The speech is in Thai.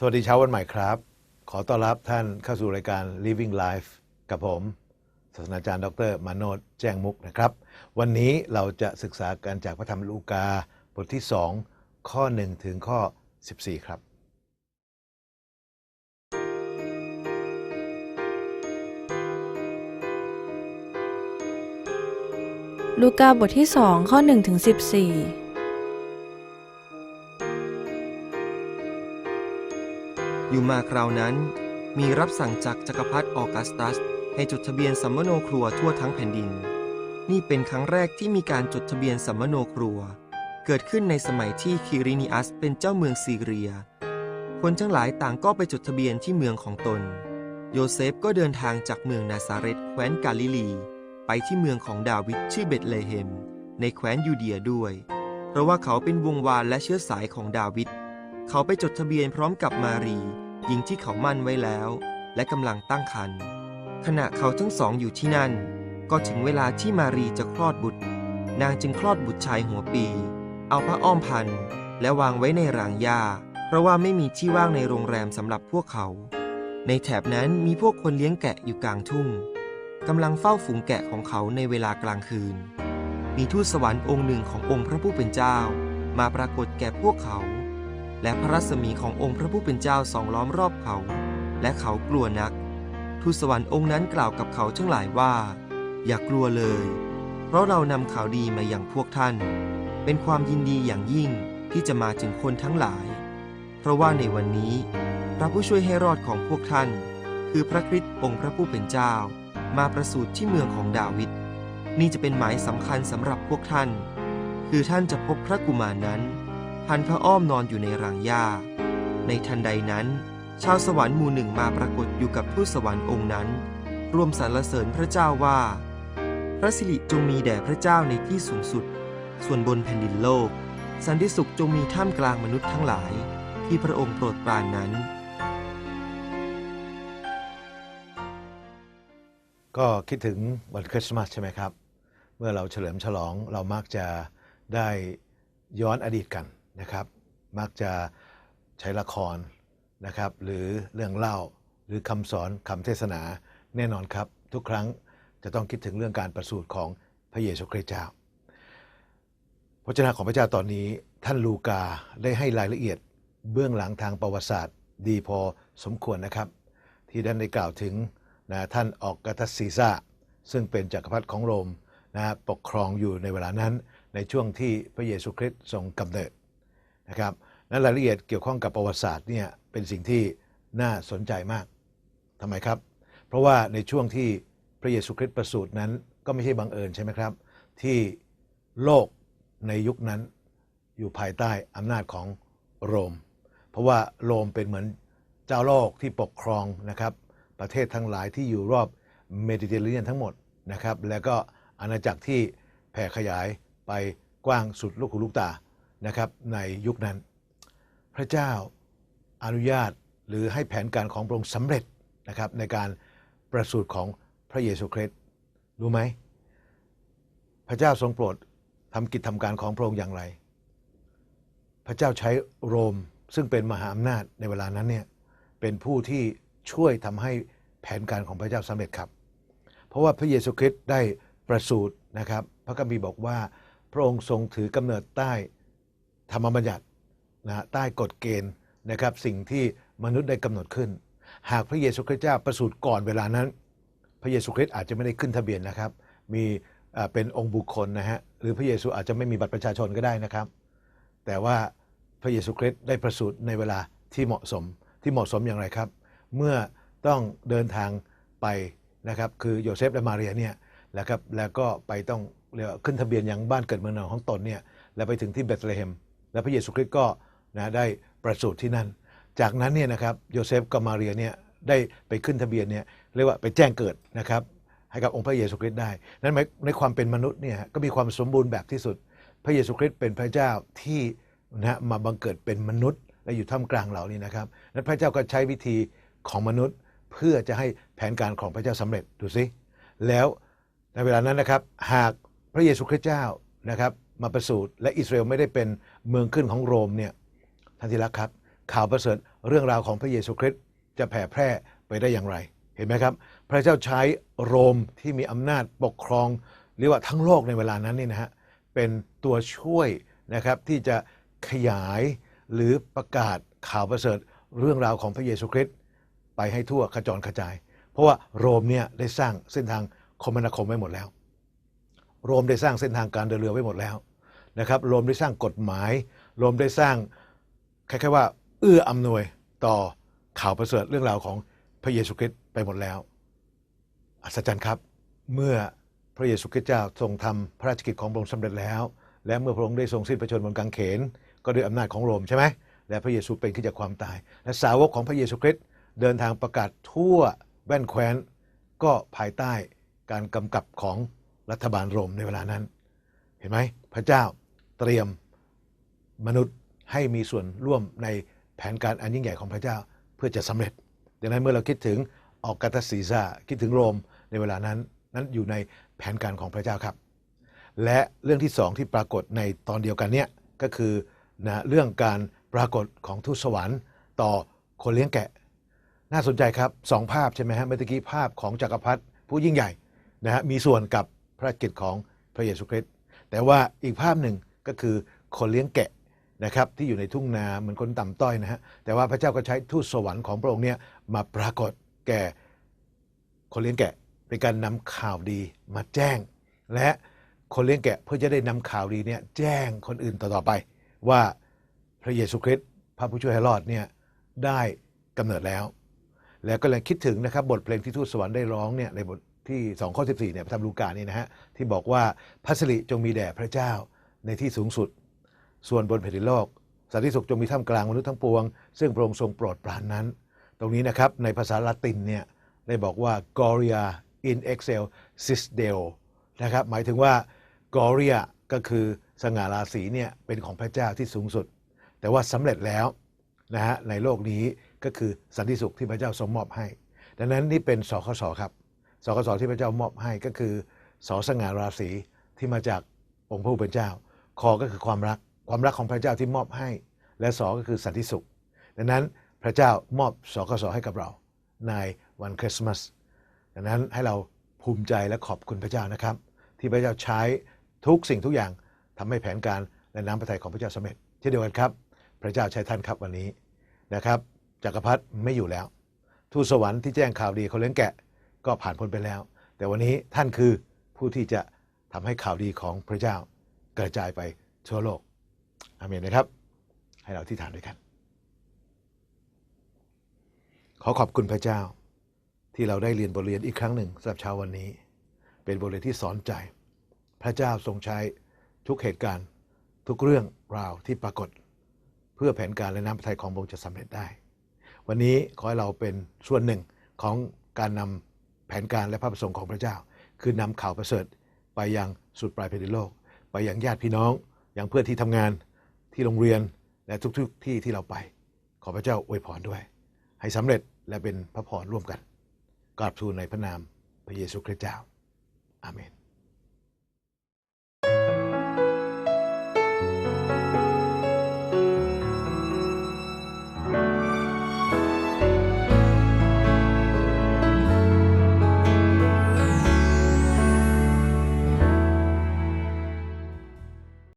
สวัสดีเช้าวันใหม่ครับ ขอต้อนรับท่านเข้าสู่รายการ Living Life กับผม ศาสตราจารย์ ดรมาโนดแจ้งมุกนะครับ วันนี้เราจะศึกษากันจากพระธรรมลูกาบทที่ 2 ข้อ 1 ถึงข้อ 14 ครับ ลูกาบทที่ 2 ข้อ1ถึง14 อยู่มาคราวนั้น มีรับสั่งจากจักรพรรดิออกัสตัส ให้จดทะเบียนสัมมโนครัวทั่วทั้งแผ่นดิน นี่เป็นครั้งแรกที่มีการจดทะเบียนสัมมโนครัว เกิดขึ้นในสมัยที่คิรินิอัสเป็นเจ้าเมืองซีเรีย คนทั้งหลายต่างก็ไปจดทะเบียนที่เมืองของตน โยเซฟก็เดินทางจากเมืองนาซาเรตแคว้นกาลิลี ไปที่เมืองของดาวิดชื่อเบธเลเฮม ในแคว้นยูเดียด้วย เพราะว่าเขาเป็นวงวานและเชื้อสายของดาวิด เขาไปจดทะเบียนพร้อมกับมารีหญิงที่เขามั่นไว้แล้ว และกำลังตั้งครรภ์ขณะเขาทั้งสองอยู่ที่นั่น ก็ถึงเวลาที่มารีจะคลอดบุตร นางจึงคลอดบุตรชายหัวปี เอาผ้าอ้อมพันและวางไว้ในรางหญ้าเพราะว่าไม่มีที่ว่างในโรงแรมสำหรับพวกเขา ในแถบนั้นมีพวกคนเลี้ยงแกะอยู่กลางทุ่งกำลังเฝ้าฝูงแกะของเขาในเวลากลางคืน มีทูตสวรรค์องค์หนึ่งขององค์พระผู้เป็นเจ้า มาปรากฏแก่พวกเขา และพระรัศมีขององค์พระผู้เป็นเจ้าสองล้อมรอบเขา และเขากลัวนัก ทูตสวรรค์องค์นั้นกล่าวกับเขาทั้งหลายว่า อย่ากลัวเลย เพราะเรานำข่าวดีมาอย่างพวกท่าน เป็นความยินดีอย่างยิ่งที่จะมาถึงคนทั้งหลาย เพราะว่าในวันนี้ พระผู้ช่วยให้รอดของพวกท่าน คือพระคริสต์องค์พระผู้เป็นเจ้า มาประสูติที่เมืองของดาวิดนี่จะเป็นหมายสำคัญสำหรับพวกท่าน คือท่านจะพบพระกุมารนั้น พันพระอ้อมนอนอยู่ในรางหญ้า ในทันใดนั้น ชาวสวรรค์หมู่หนึ่งมาปรากฏอยู่กับทูตสวรรค์องค์นั้นร่วมสรรเสริญพระเจ้าว่า พระสิริจงมีแด่พระเจ้าในที่สูงสุด ส่วนบนแผ่นดินโลก สันติสุขจงมีท่ามกลางมนุษย์ทั้งหลาย ที่พระองค์โปรดปรานนั้น ก็คิดถึงวันคริสต์มาสใช่ไหมครับ เมื่อเราเฉลิมฉลองเรามักจะได้ย้อนอดีตกัน นะครับ มักจะใช้ละครนะครับหรือเรื่องเล่าหรือคำสอนคำเทศนาแน่นอนครับ ทุกครั้งจะต้องคิดถึงเรื่องการประสูติของพระเยซูคริสต์เจ้าพระเจ้าของพระเจ้าตอนนี้ท่านลูกาได้ให้รายละเอียดเบื้องหลังทางประวัติศาสตร์ ดีพอสมควรนะครับ ที่ท่านได้กล่าวถึงนะท่านออกกัตสซีซ่าซึ่งเป็นจักรพรรดิของโรมนะปกครองอยู่ในเวลานั้นในช่วงที่พระเยซูคริสต์ทรงกำเนิด นะครับนั้นรายละเอียดเกี่ยวข้องกับประวัติศาสตร์เนี่ยเป็นสิ่งที่น่าสนใจมากทำไมครับ เพราะว่าในช่วงที่พระเยซูคริสต์ประสูตินั้นก็ไม่ใช่บังเอิญใช่ไหมครับ ที่โลกในยุคนั้นอยู่ภายใต้อำนาจของโรม เพราะว่าโรมเป็นเหมือนเจ้าโลกที่ปกครองนะครับ ประเทศทั้งหลายที่อยู่รอบเมดิเตอร์เรเนียนทั้งหมดนะครับ แล้วก็อาณาจักรที่แผ่ขยายไปกว้างสุดลูกหูลูกตา นะครับในยุคนั้น พระเจ้าอนุญาตหรือให้แผนการของพระองค์สำเร็จนะครับในการประสูติของพระเยซูคริสต์รู้ไหม พระเจ้าทรงโปรดทำกิจทำการของพระองค์อย่างไร พระเจ้าใช้โรมซึ่งเป็นมหาอำนาจในเวลานั้นเนี่ยเป็นผู้ที่ช่วยทำให้แผนการของพระเจ้าสำเร็จครับ เพราะว่าพระเยซูคริสต์ได้ประสูตินะครับ พระคัมภีร์บอกว่าพระองค์ทรงถือกำเนิดใต้ ธรรมบัญญัตินะใต้กฎเกณฑ์นะครับสิ่งที่มนุษย์ได้กำหนดขึ้น หากพระเยซูคริสต์เจ้าประสูติก่อนเวลานั้น พระเยซูคริสต์อาจจะไม่ได้ขึ้นทะเบียนนะครับ มีเป็นองค์บุคคลนะฮะหรือพระเยซูอาจจะไม่มีบัตรประชาชนก็ได้นะครับ แต่ว่าพระเยซูคริสต์ได้ประสูติในเวลาที่เหมาะสมที่เหมาะสมอย่างไรครับ เมื่อต้องเดินทางไปนะครับคือโยเซฟและมาเรียเนี่ยแล้วครับแล้วก็ไปต้องเรียกขึ้นทะเบียนยังบ้านเกิดเมืองนอนของตนเนี่ยแล้วไปถึงที่เบธเลเฮม และพระเยซูคริสต์ก็นะได้ประสูติที่นั่น จากนั้นเนี่ยนะครับโยเซฟกับมาเรียเนี่ยได้ไปขึ้นทะเบียนเนี่ยเรียกว่าไปแจ้งเกิดนะครับให้กับองค์พระเยซูคริสต์ได้ นั้นในในความเป็นมนุษย์เนี่ยก็มีความสมบูรณ์แบบที่สุด พระเยซูคริสต์เป็นพระเจ้าที่นะมาบังเกิดเป็นมนุษย์ และอยู่ท่ามกลางเรานี่นะครับ นั้นพระเจ้าก็ใช้วิธีของมนุษย์ เพื่อจะให้แผนการของพระเจ้าสำเร็จดูสิแล้วในเวลานั้นนะครับ หากพระเยซูคริสต์เจ้านะครับ มาประสูติและอิสราเอลไม่ได้เป็นเมืองขึ้นของโรมเนี่ยท่านที่รักครับ ข่าวประเสริฐเรื่องราวของพระเยซูคริสต์จะแผ่แพร่ไปได้อย่างไร เห็นไหมครับ พระเจ้าใช้โรมที่มีอำนาจปกครองเรียกว่าทั้งโลกในเวลานั้นนี่นะฮะเป็นตัวช่วยนะครับที่จะขยายหรือประกาศข่าวประเสริฐเรื่องราวของพระเยซูคริสต์ไปให้ทั่วขจรกระจาย เพราะว่าโรมเนี่ยได้สร้างเส้นทางคมนาคมไว้หมดแล้ว โรมได้สร้างเส้นทางการเดินเรือไว้หมดแล้ว นะครับโรมได้สร้างกฎหมายโรมได้สร้างคล้ายๆว่า เอื้ออำนวยต่อข่าวประเสริฐเรื่องราวของพระเยซูคริสต์ไปหมดแล้ว อัศจรรย์ครับ เมื่อพระเยซูคริสต์เจ้าทรงทำพระราชกิจของพระองค์สำเร็จแล้ว และเมื่อพระองค์ได้ทรงสิ้นพระชนม์บนกางเขน ก็ด้วยอำนาจของโรมใช่ไหมและพระเยซูเป็นขึ้นจากความตาย และสาวกของพระเยซูคริสต์เดินทางประกาศทั่วแว่นแคว้น ก็ภายใต้การกำกับของรัฐบาลโรมในเวลานั้น เห็นไหมพระเจ้า เตรียมมนุษย์ให้มีส่วนร่วมในแผนการอันยิ่งใหญ่ของพระเจ้าเพื่อจะสำเร็จ ดังนั้นเมื่อเราคิดถึงออกกาตาซีซาคิดถึงโรมในเวลานั้นนั้นอยู่ในแผนการของพระเจ้าครับ และเรื่องที่สองที่ปรากฏในตอนเดียวกันเนี่ยก็คือนะเรื่องการปรากฏของทูตสวรรค์ ต่อคนเลี้ยงแกะ น่าสนใจครับสองภาพใช่ไหมฮะเมื่อกี้ภาพของจักรพรรดิผู้ยิ่งใหญ่นะฮะมีส่วนกับพระราชกิจของพระเยซูคริสต์แต่ว่าอีกภาพหนึ่ง ก็คือคนเลี้ยงแกะนะครับที่อยู่ในทุ่งนาเหมือนคนต่ำต้อยนะฮะแต่ว่าพระเจ้าก็ใช้ทูตสวรรค์ของพระองค์เนี่ยมาปรากฏแก่คนเลี้ยงแกะเป็นการนำข่าวดีมาแจ้ง และคนเลี้ยงแกะเพื่อจะได้นำข่าวดีเนี่ยแจ้งคนอื่นต่อๆไป ว่าพระเยซูคริสต์พระผู้ช่วยให้รอดเนี่ยได้กำเนิดแล้ว แล้วก็เลยคิดถึงนะครับบทเพลงที่ทูตสวรรค์ได้ร้องเนี่ยในบทที่2ข้อ14เนี่ยพระธรรมลูกานี่นะฮะที่บอกว่าพัสริจงมีแด่พระเจ้า ในที่สูงสุด ส่วนบนแผ่นดินโลกสันติสุขจงมีท่ามกลางมนุษย์ทั้งปวง ซึ่งพระองค์ทรงโปรดปรานนั้น ตรงนี้นะครับในภาษาละตินเนี่ยได้บอกว่า gloria in excelsis deo นะครับหมายถึงว่า gloria ก็คือสง่าราศีเนี่ยเป็นของพระเจ้าที่สูงสุด แต่ว่าสำเร็จแล้วนะฮะในโลกนี้ก็คือสันติสุขที่พระเจ้าทรงมอบให้ ดังนั้นนี่เป็นสคสครับสคสที่พระเจ้ามอบให้ก็คือสสง่าราศีที่มาจากองค์พระผู้เป็นเจ้า คอก็คือความรัก ความรักของพระเจ้าที่มอบให้ และสอก็คือสันติสุข ดังนั้นพระเจ้ามอบสคสให้กับเราในวันคริสต์มาส ดังนั้นให้เราภูมิใจและขอบคุณพระเจ้านะครับ ที่พระเจ้าใช้ทุกสิ่งทุกอย่างทำให้แผนการและน้ำพระทัยของพระเจ้าสำเร็จเช่นเดียวกันครับ พระเจ้าใช้ท่านครับวันนี้นะครับจักรพรรดิไม่อยู่แล้ว ทูตสวรรค์ที่แจ้งข่าวดีเขาเลี้ยงแกะก็ผ่านพ้นไปแล้ว แต่วันนี้ท่านคือผู้ที่จะทำให้ข่าวดีของพระเจ้า กระจายไปทั่วโลก อาเมนนะครับ ให้เราที่ฐานด้วยกัน ขอขอบคุณพระเจ้า ที่เราได้เรียนบทเรียนอีกครั้งหนึ่งสำหรับเช้าวันนี้ เป็นบทเรียนที่สอนใจ พระเจ้าทรงใช้ทุกเหตุการณ์ ทุกเรื่องราวที่ปรากฏ เพื่อแผนการและน้ำพระทัยของพระองค์จะสำเร็จได้ วันนี้ขอให้เราเป็นส่วนหนึ่งของการนำแผนการและพระประสงค์ของพระเจ้า คือนำข่าวประเสริฐไปยังสุดปลายแผ่นดินโลก ไปยังญาติพี่น้องอย่างเพื่อนที่ทำงานที่โรงเรียนและทุกๆที่ที่เราไป ขอพระเจ้าอวยพรด้วย ให้สำเร็จและเป็นพระพรร่วมกันกราบทูลในพระนามพระเยซูคริสต์เจ้าอาเมน